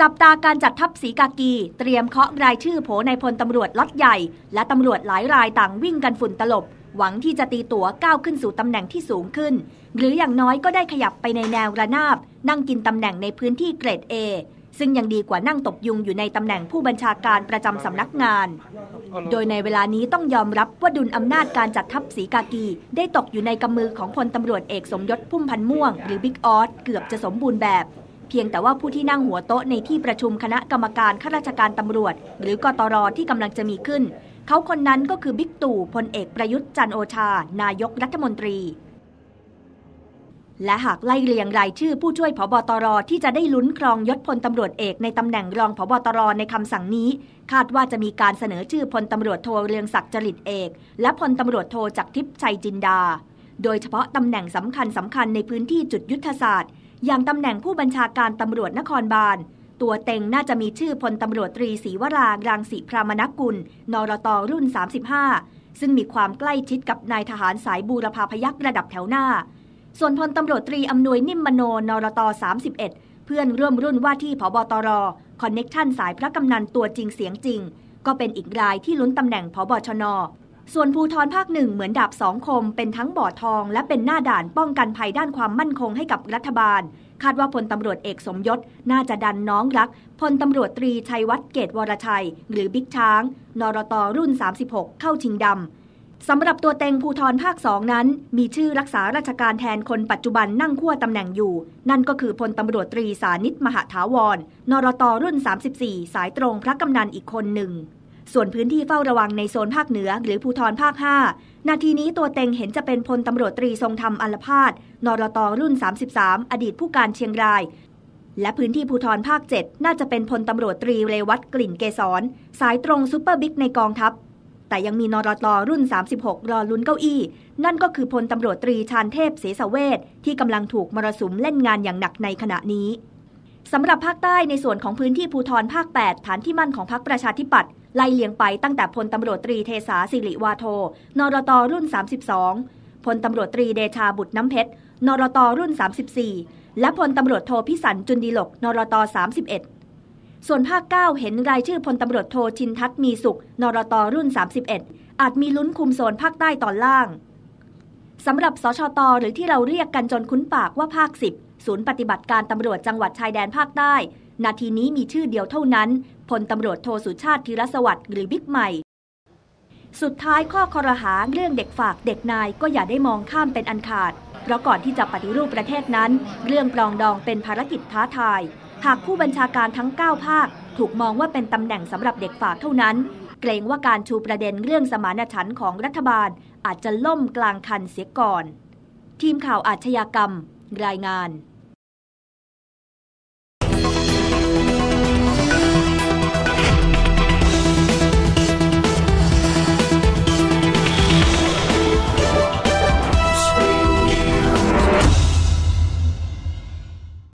จับตาการจัดทัพสีกากี เตรียมเคาะรายชื่อโผในพลตำรวจล็อตใหญ่ และตำรวจหลายรายต่างวิ่งกันฝุ่นตลบ หวังที่จะตีตั๋วก้าวขึ้นสู่ตำแหน่งที่สูงขึ้น หรืออย่างน้อยก็ได้ขยับไปในแนวระนาบ นั่งกินตำแหน่งในพื้นที่เกรด A ซึ่งยังดีกว่านั่งตบยุงอยู่ในตำแหน่งผู้บัญชาการประจำสำนักงาน โดยในเวลานี้ต้องยอมรับว่าดุลอำนาจการจัดทัพสีกากี ได้ตกอยู่ในกำมือของพลตำรวจเอกสมยศพุ่มพันม่วง หรือบิ๊กออสเกือบจะสมบูรณ์แบบ พียงแต่ว่าผู้ที่นั่งหัวโต๊ะในที่ประชุมคณะกรรมการข้าราชการตำรวจ หรือกตรที่กำลังจะมีขึ้น เขาคนนั้นก็คือบิ๊กตู่พลเอกประยุทธ์จันโอชา นายกรัฐมนตรี และหากไล่เรียงรายชื่อผู้ช่วยผบตรที่จะได้ลุ้นครองยศพลตำรวจเอกในตำแหน่งรองผบตรในคำสั่งนี้ คาดว่าจะมีการเสนอชื่อพลตำรวจโทเรืองศักดิ์จริตเอก และพลตำรวจโทจักรทิพย์ชัยจินดาโดยเฉพาะตำแหน่งสำคัญสำคัญในพื้นที่จุดยุทธศาสตร์ อย่างตำแหน่งผู้บัญชาการตำรวจนครบาล ตัวเต็งน่าจะมีชื่อพลตำรวจตรีศรีวรางรังสีพรามนกุล นรตรุ่น 35 ซึ่งมีความใกล้ชิดกับนายทหารสายบูรพาพยักระดับแถวหน้า ส่วนพลตำรวจตรีอำนวยนิ่มมโน นรต31 เพื่อนร่วมรุ่นว่าที่ผบตรคอนเน็กชันสายพระกำนันตัวจริงเสียงจริง ก็เป็นอีกรายที่ลุ้นตำแหน่งผบชน ส่วนภูทรภาคหนึ่งเหมือนดาบสองคม เป็นทั้งบ่อทอง และเป็นหน้าด่านป้องกันภัยด้านความมั่นคงให้กับรัฐบาล คาดว่าพลตำรวจเอกสมยศ น่าจะดันน้องรักพลตำรวจตรีชัยวัฒน์เกตวรชัย หรือบิ๊กช้าง นรตรุ่น 36 เข้าชิงดำสำหรับตัวเต็งภูทรภาคสองนั้น มีชื่อรักษาราชการแทนคนปัจจุบันนั่งขั้วตำแหน่งอยู่ นั่นก็คือพลตำรวจตรีสานิตมหาถาวร นรตรุ่น 34 สายตรงพระกำนันอีกคนหนึ่ง ส่วนพื้นที่เฝ้าระวังในโซนภาคเหนือ หรือภูทรภาค 5 นาทีนี้ตัวเต็งเห็นจะเป็นพลตำรวจตรีทรงธรรมอัลพาดนรตรุ่น 33 อดีตผู้การเชียงราย และพื้นที่ภูทรภาค 7 น่าจะเป็นพลตำรวจตรีเรวัตกลิ่นเกษรสายตรงซูเปอร์บิ๊กในกองทัพ แต่ยังมีนรตรุ่น 36 รอลุ้นเก้าอี้ นั่นก็คือพลตำรวจตรีชานเทพเสสเวทที่กำลังถูกมรสุมเล่นงานอย่างหนักในขณะนี้สำหรับภาคใต้ในส่วนของพื้นที่ภูทรภาค 8 ฐานที่มั่นของพรรคประชาธิปัตย์ ไล่เลียงไปตั้งแต่พลตำรวจตรีเทสาสิริวาโท นรตรุ่น 32 พลตำรวจตรีเดชาบุตรน้ำเพชร นรตรุ่น 34 และพลตำรวจโทพิสันจุนดีหลก นรต31 ส่วนภาค 9 เห็นรายชื่อพลตำรวจโทชินทัศน์มีสุข นรตรุ่น 31 อาจมีลุ้นคุมโซนภาคใต้ตอนล่างสำหรับสชตหรือที่เราเรียกกันจนคุ้นปากว่าภาค 10 ศูนย์ปฏิบัติการตำรวจจังหวัดชายแดนภาคใต้ นาทีนี้มีชื่อเดียวเท่านั้น พลตำรวจโทสุชาติธีรสวัสดิ์หรือบิ๊กใหม่ สุดท้ายข้อคอรหาเรื่องเด็กฝากเด็กนายก็อย่าได้มองข้ามเป็นอันขาด เพราะก่อนที่จะปฏิรูปประเทศนั้น เรื่องปลองดองเป็นภารกิจท้าทาย หากผู้บัญชาการทั้ง 9 ภาค ถูกมองว่าเป็นตำแหน่งสำหรับเด็กฝากเท่านั้น เกรงว่าการชูประเด็นเรื่องสมานฉันท์ของรัฐบาล อาจจะล่มกลางคันเสียก่อน ทีมข่าวอาชญากรรม รายงาน